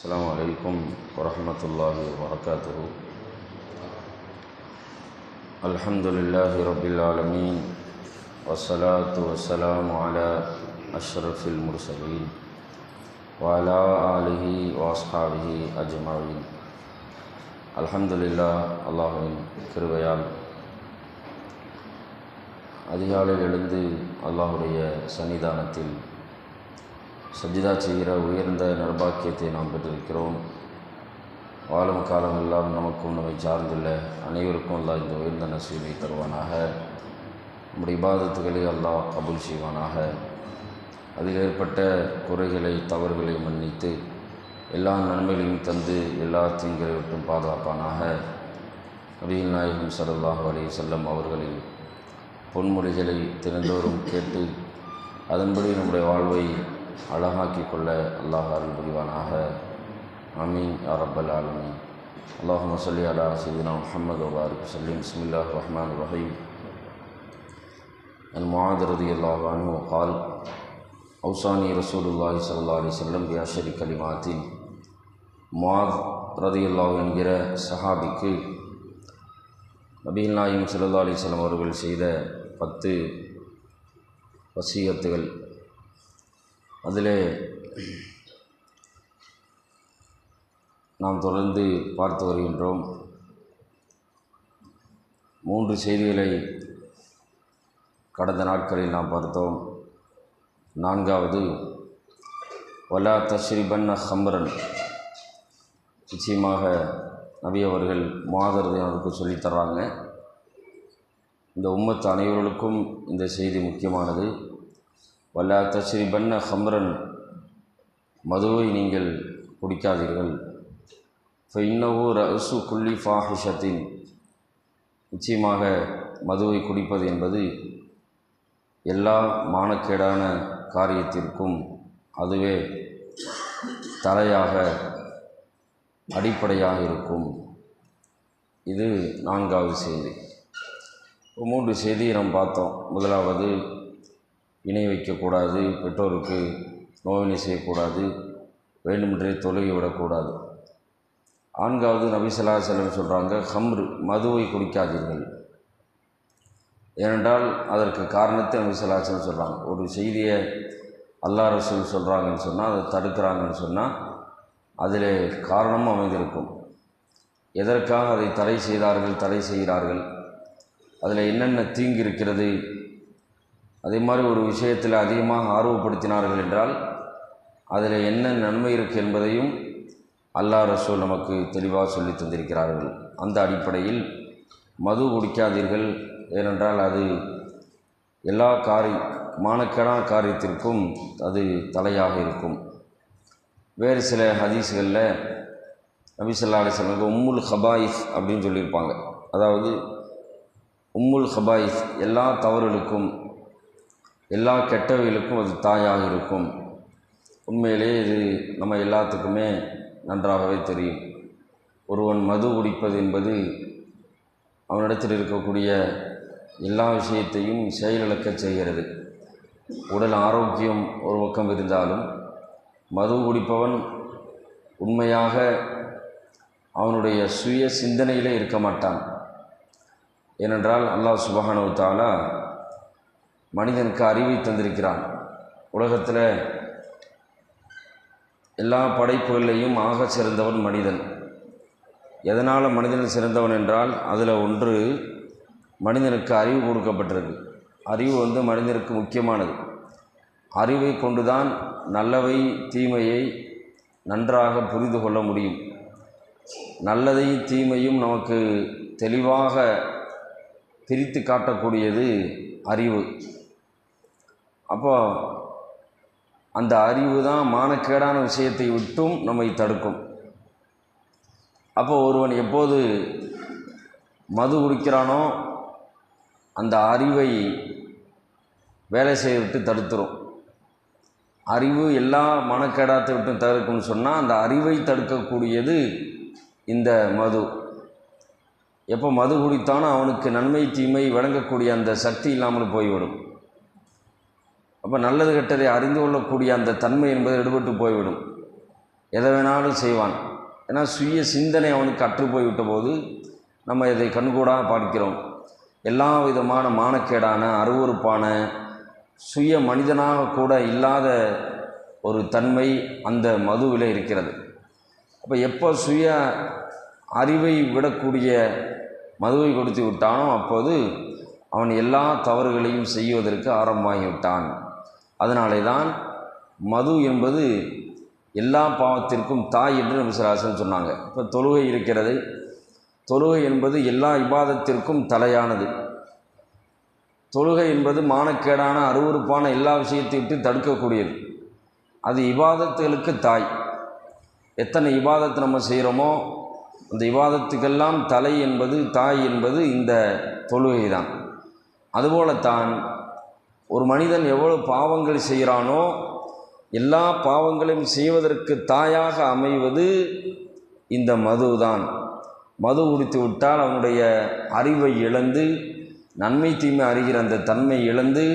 السلام عليكم ورحمة الله وبركاته الحمد لله رب العالمين والصلاة والسلام على أشرف المرسلين وعلى آله وأصحابه أجمعين الحمد لله அல்லாஹுவின் கிருபையால் அதிகாலையில் எழுந்து அல்லாஹுடைய சன்னிதானத்தில் சஜிதா செய்கிற உயர்ந்த நர்பாக்கியத்தை நாம் பெற்றிருக்கிறோம். வாழும் காலமெல்லாம் நமக்கும் நம்மை சார்ந்துள்ள அனைவருக்கும் அல்லா இந்த உயர்ந்த நசீமை தருவானாக. நம்முடைய இபாதத்துகளை அல்லாஹ் கபூல் செய்வானாக. அதில் ஏற்பட்ட குறைகளை தவறுகளை மன்னித்து எல்லா நன்மைகளையும் தந்து எல்லா தீங்குகளை விட்டும் பாதுகாப்பானாக. நபிகள் நாயகம் ஸல்லல்லாஹு அலி செல்லம் அவர்களின் பொன்மொழிகளை தினந்தோறும் கேட்டு அதன்படி நம்முடைய வாழ்வை அழகாக்கி கொள்ள அல்லாஹ் அருள் புரிவானாக அமீன் அரபல் ஆலமீன். அல்லாஹ் சொல்லி அலா சீதினா முஹம்மது வாருக்கு சொல்லி பிஸ்மில்லா ரஹ்மான் ரஹீம். அன் மாதரதி அல்லாஹ் அனு கால் அவுசானி ரசூலுல்லாஹி சல்லா அலி செல்லம் பியாஷரி கலிமாத்தில் மாத் ரதி அல்லாஹ் என்கிற சஹாபிக்கு நபீல் நாயும் சல்லா அலிஸ்லாம் அவர்கள் செய்த பத்து வசீகத்துகள் அதிலே நாம் தொடர்ந்து பார்த்து வருகின்றோம். மூன்று செய்திகளை கடந்த நாட்களில் நாம் பார்த்தோம். நான்காவது வலா தஸ்ரீபன் ஹம்ரன். நிச்சயமாக நபி அவர்கள் மாதரதை அவருக்கு சொல்லித்தர்றாங்க. இந்த உம்மத்து அனைவர்களுக்கும் இந்த செய்தி முக்கியமானது. வல்லா தஸ்ரீபன்ன ஹம்ரன் மதுவை நீங்கள் குடிக்காதீர்கள். இப்போ இன்னவோ ரசு குள்ளி ஃபாஹிஷத்தின் நிச்சயமாக மதுவை குடிப்பது என்பது எல்லா மானக்கேடான காரியத்திற்கும் அதுவே தலையாக அடிப்படையாக இருக்கும். இது நான்காவது செய்தி. மூன்று செய்தியை நாம் பார்த்தோம். முதலாவது இணை வைக்கக்கூடாது பெற்றோருக்கு நோவினை செய்யக்கூடாது வேண்டுமென்றே தொழுகி விடக்கூடாது. நான்காவது நபிசல்லா செல்லம் சொல்கிறாங்க ஹம்ரு மதுவை குடிக்காதீர்கள். ஏனென்றால் அதற்கு காரணத்தை நபிசல்லா செல்லம் சொல்கிறாங்க ஒரு செய்தியை அல்லா ரசூல் சொல்கிறாங்கன்னு சொன்னால் அதை தடுக்கிறாங்கன்னு சொன்னால் அதில் காரணமும் அமைந்திருக்கும். எதற்காக அதை தடை செய்தார்கள் தடை செய்கிறார்கள்? அதில் என்னென்ன தீங்கு இருக்கிறது? அதே மாதிரி ஒரு விஷயத்தில் அதிகமாக ஆர்வப்படுத்தினார்கள் என்றால் அதில் என்ன நன்மை இருக்குது என்பதையும் அல்லாஹ் ரசூல் நமக்கு தெளிவாக சொல்லி தந்திருக்கிறார்கள். அந்த அடிப்படையில் மது குடிக்காதீர்கள் ஏனென்றால் அது எல்லா காரி மானக்கேடான காரியத்திற்கும் அது தலையாக இருக்கும். வேறு சில ஹதீஸ்களில் நபிசல்லா அலிஸ்லாமுக்கு உம்முல் ஹபாயிஸ் அப்படின்னு சொல்லியிருப்பாங்க. அதாவது உம்முல் ஹபாயிஸ் எல்லா தவறுகளுக்கும் எல்லா கெட்டவைகளுக்கும் அது தாயாக இருக்கும். உண்மையிலே இது நம்ம எல்லாத்துக்குமே நன்றாகவே தெரியும். ஒருவன் மது குடிப்பது என்பது அவனிடத்தில் இருக்கக்கூடிய எல்லா விஷயத்தையும் செயலிழக்கச் செய்கிறது. உடல் ஆரோக்கியம் ஒரு பக்கம் இருந்தாலும் மது குடிப்பவன் உண்மையாக அவனுடைய சுய சிந்தனையிலே இருக்க மாட்டான். ஏனென்றால் அல்லாஹ் சுபஹானு தாலா மனிதனுக்கு அறிவை தந்திருக்கிறான். உலகத்தில் எல்லா படைப்புகளையும் ஆக சிறந்தவன் மனிதன். எதனால் மனிதன் சிறந்தவன் என்றால் அதில் ஒன்று மனிதனுக்கு அறிவு கொடுக்கப்பட்டிருக்கு. அறிவு வந்து மனிதனுக்கு முக்கியமானது. அறிவை கொண்டுதான் நல்லவை தீமையை நன்றாக புரிந்து கொள்ள முடியும். நல்லதை தீமையும் நமக்கு தெளிவாக பிரித்து காட்டக்கூடியது அறிவு. அப்போ அந்த அறிவு தான் மானக்கேடான விஷயத்தை விட்டும் நம்மை தடுக்கும். அப்போ ஒருவன் எப்போது மது குடிக்கிறானோ அந்த அறிவை வேலை செய்ய விட்டு தடுத்துரும். அறிவு எல்லா மனக்கேடாத்தை விட்டு தடுக்கும்னு சொன்னால் அந்த அறிவை தடுக்கக்கூடியது இந்த மது. எப்போ மது குடித்தானோ அவனுக்கு நன்மை தீமை வழங்கக்கூடிய அந்த சக்தி இல்லாமல் போய்விடும். அப்போ நல்லது கெட்டதை அறிந்து கொள்ளக்கூடிய அந்த தன்மை என்பது எடுபட்டு போய்விடும். எதை வேணாலும் செய்வான். ஏன்னா சுய சிந்தனை அவனுக்கு அற்று போய்விட்ட போது நம்ம இதை கண்கூடாக பார்க்கிறோம். எல்லா விதமான மானக்கேடான அருவறுப்பான சுய மனிதனாக கூட இல்லாத ஒரு தன்மை அந்த மதுவில் இருக்கிறது. அப்போ எப்போ சுய அறிவை விடக்கூடிய மதுவை கொடுத்து விட்டானோ அப்போது அவன் எல்லா தவறுகளையும் செய்வதற்கு ஆரம்பமாகிவிட்டான். அதனாலே தான் மது என்பது எல்லா பாவத்திற்கும் தாய் என்று நபிசராசன் சொன்னாங்க. இப்போ தொழுகை இருக்கிறது. தொழுகை என்பது எல்லா இபாதத்திற்கும் தலையானது. தொழுகை என்பது மானக்கேடான அருவறுப்பான எல்லா விஷயத்தை விட்டு தடுக்கக்கூடியது. அது இபாதத்துகளுக்கு தாய். எத்தனை இபாதத்தை நம்ம செய்கிறோமோ அந்த இவாதத்துக்கெல்லாம் தலை என்பது தாய் என்பது இந்த தொழுகை தான் அதுபோலத்தான் ஒரு மனிதன் எவ்வளவு பாவங்கள் செய்கிறானோ எல்லா பாவங்களையும் செய்வதற்கு தாயாக அமைவது இந்த மதுதான். மது உரித்து விட்டால் அவனுடைய அறிவை இழந்து நன்மை தீமை அறிகிற அந்த தன்மை இழந்து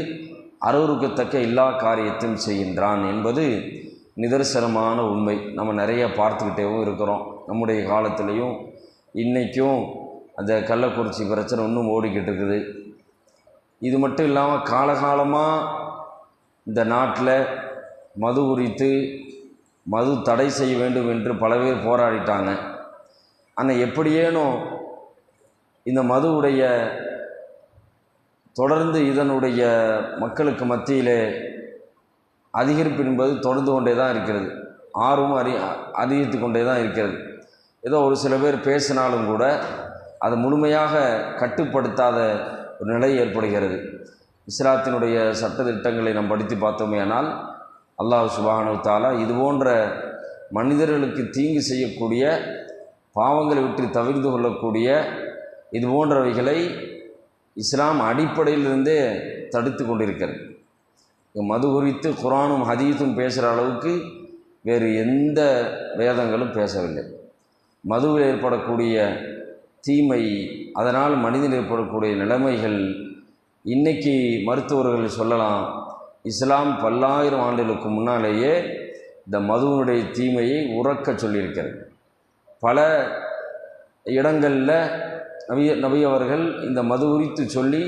அருவருக்கத்தக்க எல்லா காரியத்தையும் செய்கின்றான் என்பது நிதர்சனமான உண்மை. நம்ம நிறைய பார்த்துக்கிட்டேவும் இருக்கிறோம். நம்முடைய காலத்திலையும் இன்றைக்கும் அந்த கள்ளக்குறிச்சி பிரச்சனை இன்னும் ஓடிக்கிட்டு இருக்குது. இது மட்டும் இல்லாமல் காலகாலமாக இந்த நாட்டில் மது குறித்து மது தடை செய்ய வேண்டும் என்று பல பேர் போராடிட்டாங்க. ஆனால் எப்படியேனும் இந்த மதுவுடைய தொடர்ந்து இதனுடைய மக்களுக்கு மத்தியிலே அதிகரிப்பு என்பது தொடர்ந்து கொண்டே தான் இருக்கிறது. ஆர்வம் அறி அதிகரித்து கொண்டே தான் இருக்கிறது. ஏதோ ஒரு சில பேர் பேசினாலும் கூட அதை முழுமையாக கட்டுப்படுத்தாத ஒரு நிலை ஏற்படுகிறது. இஸ்லாத்தினுடைய சட்டத்திட்டங்களை நாம் படித்து பார்த்தோமேயானால் அல்லாஹ் சுபானு தாலா இது போன்ற மனிதர்களுக்கு தீங்கு செய்யக்கூடிய பாவங்களை விட்டு தவிர்த்து கொள்ளக்கூடிய இது போன்றவைகளை இஸ்லாம் அடிப்படையிலிருந்தே தடுத்து கொண்டிருக்கிறது. மது குறித்து குரானும் ஹதீஸும் பேசுகிற அளவுக்கு வேறு எந்த வேதங்களும் பேசவில்லை. மதுவில் ஏற்படக்கூடிய தீமை அதனால் மனிதன் ஏற்படக்கூடிய நிலைமைகள் இன்றைக்கி மருத்துவர்கள் சொல்லலாம் இஸ்லாம் பல்லாயிரம் ஆண்டுகளுக்கு முன்னாலேயே இந்த மதுவினுடைய தீமையை உறக்க சொல்லியிருக்கிறது. பல இடங்களில் நபிய நபி அவர்கள் இந்த மது குறித்து சொல்லி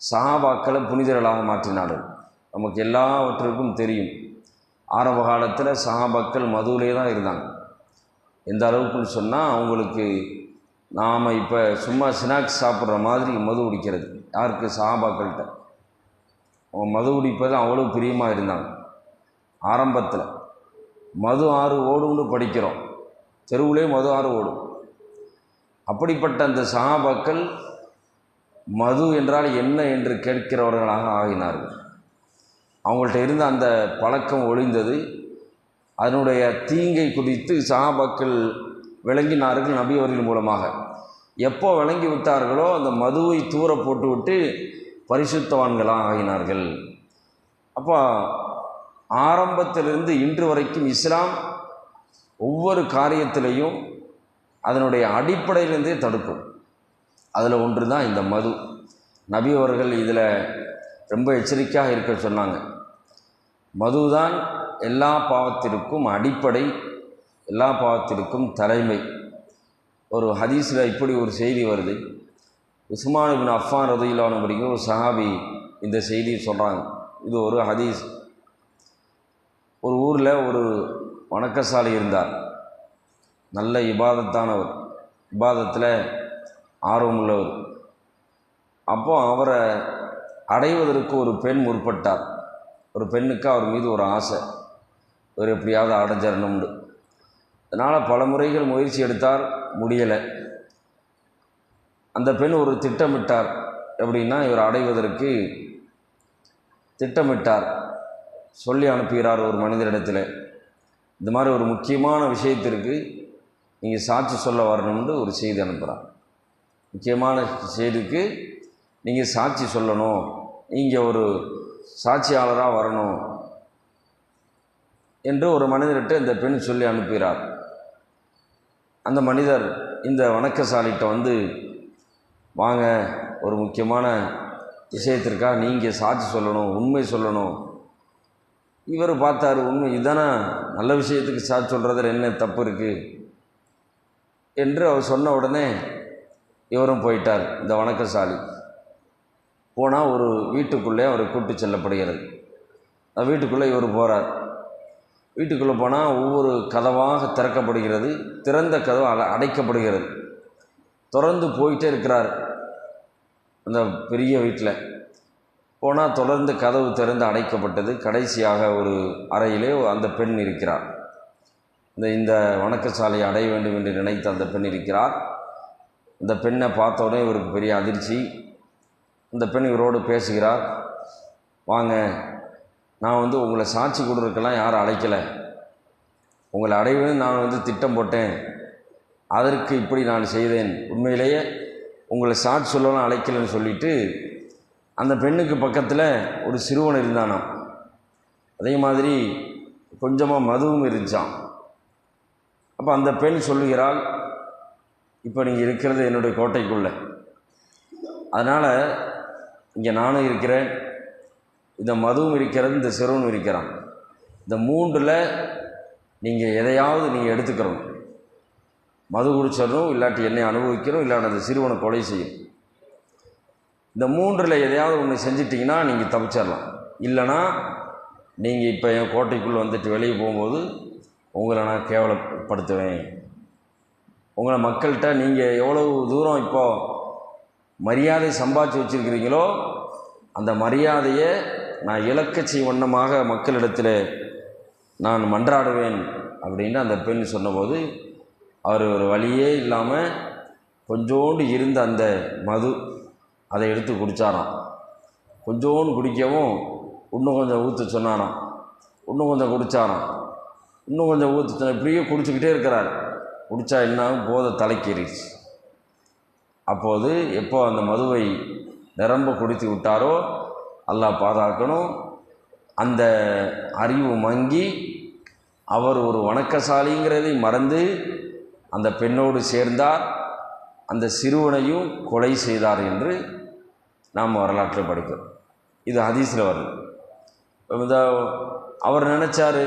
சஹாபாக்களை புனிதர்களாக மாற்றினார்கள். நமக்கு எல்லாவற்றிற்கும் தெரியும். ஆரம்ப காலத்தில் சஹாபாக்கள் மதுவிலே தான் இருந்தாங்க. எந்த அளவுக்குன்னு சொன்னால் அவங்களுக்கு நாம் இப்போ சும்மா ஸ்நாக்ஸ் சாப்பிட்ற மாதிரி மது குடிக்கிறது. யாருக்கு? சாபாக்கள்கிட்ட அவங்க மது குடிப்பது அவ்வளோ பிரியமாக இருந்தாங்க. ஆரம்பத்தில் மது ஆறு ஓடும்னு படிக்கிறோம். தெருவிலே மது ஆறு ஓடும். அப்படிப்பட்ட அந்த சகாபாக்கள் மது என்றால் என்ன என்று கேட்கிறவர்களாக ஆகினார்கள். அவங்கள்ட்ட இருந்த அந்த பழக்கம் ஒழிந்தது. அதனுடைய தீங்கை குறித்து சகாபாக்கள் விளங்கினார்கள் நபி அவர்கள் மூலமாக. எப்போ விளங்கி விட்டார்களோ அந்த மதுவை தூர போட்டுவிட்டு பரிசுத்தவான்களாக ஆகினார்கள் அப்போ ஆரம்பத்திலிருந்து இன்று வரைக்கும் இஸ்லாம் ஒவ்வொரு காரியத்திலையும் அதனுடைய அடிப்படையிலிருந்தே தடுக்கும். அதில் ஒன்று தான் இந்த மது. நபி அவர்கள் இதில் ரொம்ப எச்சரிக்கையாக இருக்க சொன்னாங்க. மதுதான் எல்லா பாவத்திற்கும் அடிப்படை எல்லா பாவத்திற்கும் தலைமை. ஒரு ஹதீஸில் இப்படி ஒரு செய்தி வருது. உஸ்மான் பின் அஃபான் ரதையிலான படிக்கிற ஒரு சஹாபி இந்த செய்தியை சொல்கிறாங்க இது ஒரு ஹதீஸ். ஒரு ஊரில் ஒரு வணக்கசாலை இருந்தார். நல்ல இபாதத்தானவர். இபாதத்தில் ஆர்வமுள்ளவர் அப்போ அவரை அடைவதற்கு ஒரு பெண் முற்பட்டார். ஒரு பெண்ணுக்கு அவர் மீது ஒரு ஆசை. இவர் எப்படியாவது அடைஞ்சிடணும்னு அதனால் பல முறைகள் முயற்சி எடுத்தார். முடியலை. அந்த பெண் ஒரு திட்டமிட்டார். எப்படின்னா இவர் அடைவதற்கு திட்டமிட்டார். சொல்லி அனுப்புகிறார் ஒரு மனிதரிடத்தில். இந்த மாதிரி ஒரு முக்கியமான விஷயத்திற்கு நீங்கள் சாட்சி சொல்ல வரணும்னு ஒரு செய்தி அனுப்புகிறார் முக்கியமான செய்திக்கு நீங்கள் சாட்சி சொல்லணும். நீங்கள் ஒரு சாட்சியாளராக வரணும். என்று ஒரு மனிதர்கிட்ட இந்த பெண் சொல்லி அனுப்புகிறார். அந்த மனிதர் இந்த வணக்கசாலிகிட்ட வந்து வாங்க ஒரு முக்கியமான விஷயத்திற்காக நீங்கள் சாட்சி சொல்லணும் உண்மை சொல்லணும். இவர் பார்த்தாரு உண்மை இதுதானே நல்ல விஷயத்துக்கு சாட்சி சொல்கிறதுல என்ன தப்பு இருக்குது என்று அவர் சொன்ன உடனே இவரும் போயிட்டார் இந்த வணக்கசாலி. போனால் ஒரு வீட்டுக்குள்ளே அவரை கூட்டு செல்லப்படுகிறது. அந்த வீட்டுக்குள்ளே இவர் போகிறார் வீட்டுக்குள்ளே போனால் ஒவ்வொரு கதவாக திறக்கப்படுகிறது திறந்த கதவு அட அடைக்கப்படுகிறது. தொடர்ந்து போயிட்டே இருக்கிறார் அந்த பெரிய வீட்டில் போனால் தொடர்ந்து கதவு திறந்து அடைக்கப்பட்டது. கடைசியாக ஒரு அறையிலே அந்த பெண் இருக்கிறார். இந்த இந்த வணக்கசாலையை அடைய வேண்டும் என்று நினைத்த அந்த பெண் இருக்கிறார். இந்த பெண்ணை பார்த்த உடனே இவருக்கு பெரிய அதிர்ச்சி. இந்த பெண் இவரோடு பேசுகிறார். வாங்க நான் வந்து உங்களை சாட்சி கொடுறதுக்கெல்லாம் யாரும் அழைக்கலை. உங்களை அடைவேன்னு நான் வந்து திட்டம் போட்டேன். அதற்கு இப்படி நான் செய்தேன். உண்மையிலேயே உங்களை சாட்சி சொல்லலாம் அழைக்கலைன்னு சொல்லிட்டு அந்த பெண்ணுக்கு பக்கத்தில் ஒரு சிறுவன் இருந்தானாம். அதே மாதிரி கொஞ்சமாக மதுவும் இருந்துச்சான் அப்போ அந்த பெண் சொல்லுகிறாள் இப்போ நீங்கள் இருக்கிறது என்னுடைய கோட்டைக்குள்ளே. அதனால் இங்கே நானும் இருக்கிறேன். இந்த மதுவும் இருக்கிறது இந்த சிறுவனும் இருக்கிறான். இந்த மூன்றில் நீங்கள் எதையாவது நீங்கள் எடுத்துக்கிறோம் மது குடிச்சிடணும் இல்லாட்டி என்னை அனுபவிக்கிறோம் இல்லாட்டி அந்த சிறுவனை கொலை செய்யும். இந்த மூன்றில் எதையாவது ஒன்று செஞ்சிட்டிங்கன்னா நீங்கள் தப்பிச்சிடலாம். இல்லைனா நீங்கள் இப்போ என் கோட்டைக்குள்ளே வந்துட்டு வெளியே போகும்போது உங்களை நான் கேவலப்படுத்துவேன். உங்களை மக்கள்கிட்ட நீங்கள் எவ்வளவு தூரம் இப்போது மரியாதை சம்பாதிச்சு வச்சுருக்கிறீங்களோ அந்த மரியாதையை நான் இலக்கச்சி வண்ணமாக மக்களிடத்தில் நான் மன்றாடுவேன் அப்படின்னு அந்த பெண் சொன்னபோது அவர் ஒரு வழியே இல்லாமல் கொஞ்சோண்டு இருந்த அந்த மது அதை எடுத்து குடித்தாராம் கொஞ்சோண்டு குடிக்கவும் இன்னும் கொஞ்சம் ஊற்ற சொன்னாராம். இன்னும் கொஞ்சம் குடித்தாராம் இன்னும் கொஞ்சம் ஊற்று சொன்ன இப்படியே குடிச்சிக்கிட்டே இருக்கிறார். குடித்தா என்ன ஆகும்? போதை அப்போது எப்போ அந்த மதுவை நிரம்ப குடித்து விட்டாரோ அல்லாஹ் பாதுகாக்கணும் அந்த அறிவு மங்கி அவர் ஒரு வணக்கசாலிங்கிறதை மறந்து அந்த பெண்ணோடு சேர்ந்தார். அந்த சிறுவனையும் கொலை செய்தார் என்று நாம் வரலாற்றில் படிக்கிறோம். இது ஹதீஸில் வருது. இந்த அவர் நினச்சாரு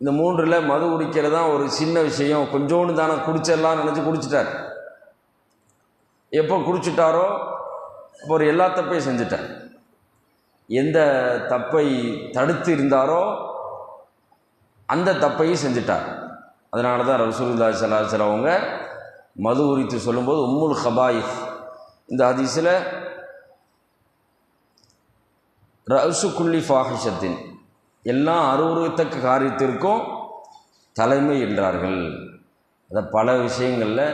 இந்த மூன்றில் மது குடிக்கிறது தான் ஒரு சின்ன விஷயம் கொஞ்சோண்டு தானே குடிச்சிடலாம் நினச்சி குடிச்சிட்டார். எப்போ குடிச்சிட்டாரோ அப்போ ஒரு எல்லா தப்பையும் செஞ்சிட்டார் எந்த தப்பை தடுத்து இருந்தாரோ அந்த தப்பையும் செஞ்சிட்டார். அதனால தான் ரசூல்லா சல்லா சிலவங்க மது குறித்து சொல்லும்போது உம்முல் ஹபாயிஃப் இந்த ஹதீஸில் ரசு குள்ளி ஃபாஹிஷத்தின் எல்லா அருவருத்தக்க காரியத்திற்கும் தலைமை என்றார்கள். அதை பல விஷயங்களில்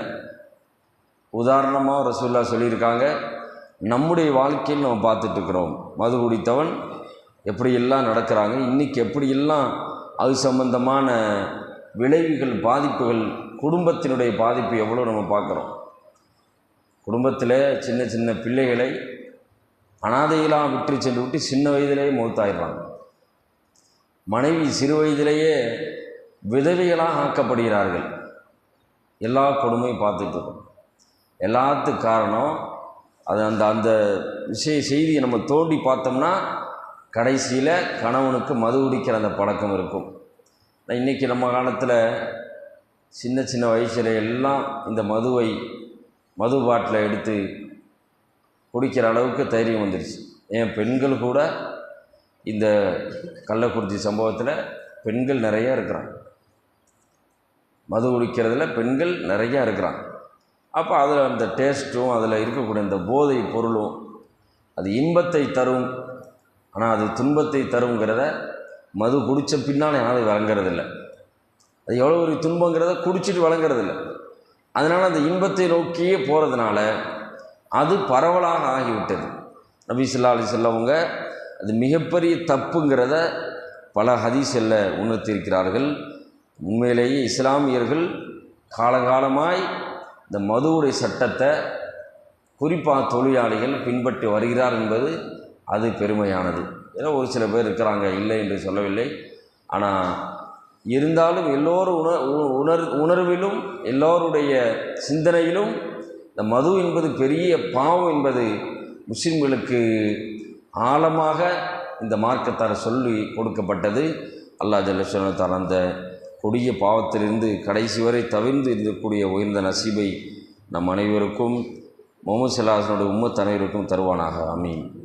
உதாரணமாக ரசூல்லா சொல்லியிருக்காங்க. நம்முடைய வாழ்க்கையில் நம்ம பார்த்துட்ருக்குறோம் மது குடித்தவன் எப்படியெல்லாம் நடக்கிறாங்க இன்றைக்கி எப்படியெல்லாம் அது சம்பந்தமான விளைவுகள் பாதிப்புகள் குடும்பத்தினுடைய பாதிப்பு எவ்வளோ நம்ம பார்க்குறோம். குடும்பத்தில் சின்ன சின்ன பிள்ளைகளை அனாதைகளாக விட்டு சென்று விட்டு சின்ன வயதிலேயே மூத்தாயிடுறாங்க. மனைவி சிறு வயதிலேயே விதவைகளாக ஆக்கப்படுகிறார்கள். எல்லா கொடுமையும் பார்த்துட்டு இருக்கோம் எல்லாத்துக்கு காரணம் அது அந்த அந்த விஷய செய்தியை நம்ம தோண்டி பார்த்தோம்னா கடைசியில் கணவனுக்கு மது குடிக்கிற அந்த பழக்கம் இருக்கும். இன்றைக்கி நம்ம காலத்தில் சின்ன சின்ன வயசில் எல்லாம் இந்த மதுவை மது பாட்டில் எடுத்து குடிக்கிற அளவுக்கு தைரியம் வந்துருச்சு. ஏன்? பெண்கள் கூட இந்த கள்ளக்குறிச்சி சம்பவத்தில் பெண்கள் நிறையா இருக்கிறாங்க. மது குடிக்கிறதுல பெண்கள் நிறையா இருக்கிறாங்க. அப்போ அதில் அந்த டேஸ்ட்டும் அதில் இருக்கக்கூடிய அந்த போதை பொருளும் அது இன்பத்தை தரும். ஆனால் அது துன்பத்தை தருங்கிறத மது குடித்த பின்னால் யாரும் வழங்குறதில்ல. அது எவ்வளோ ஒரு துன்பங்கிறத குடிச்சிட்டு வழங்குறதில்ல. அதனால் அந்த இன்பத்தை நோக்கியே போகிறதுனால அது பரவலாக ஆகிவிட்டது. நபி அலி செல்லவங்க அது மிகப்பெரிய தப்புங்கிறத பல ஹதீஸில் உணர்த்தியிருக்கிறார்கள். உண்மையிலேயே இஸ்லாமியர்கள் காலகாலமாய் இந்த மதுவுடைய சட்டத்தை குறிப்பாக தொழிலாளிகள் பின்பற்றி வருகிறார் என்பது அது பெருமையானது. ஏதோ ஒரு சில பேர் இருக்கிறாங்க இல்லை என்று சொல்லவில்லை. ஆனால் இருந்தாலும் எல்லோரும் உணர் உணர் உணர்விலும் எல்லோருடைய சிந்தனையிலும் இந்த மது என்பது பெரிய பாவம் என்பது முஸ்லிம்களுக்கு ஆழமாக இந்த மார்க்கத்தால் சொல்லி கொடுக்கப்பட்டது. அல்லாஹ் ஜல்லஷனத்தால் அந்த கொடிய பாவத்திலிருந்து கடைசி வரை தவிர்ந்து இருக்கக்கூடிய உயர்ந்த நசீபை நம் அனைவருக்கும் முகமது சல்லாஹனோட உம்மத் அனைவருக்கும் தருவானாக. அமீன்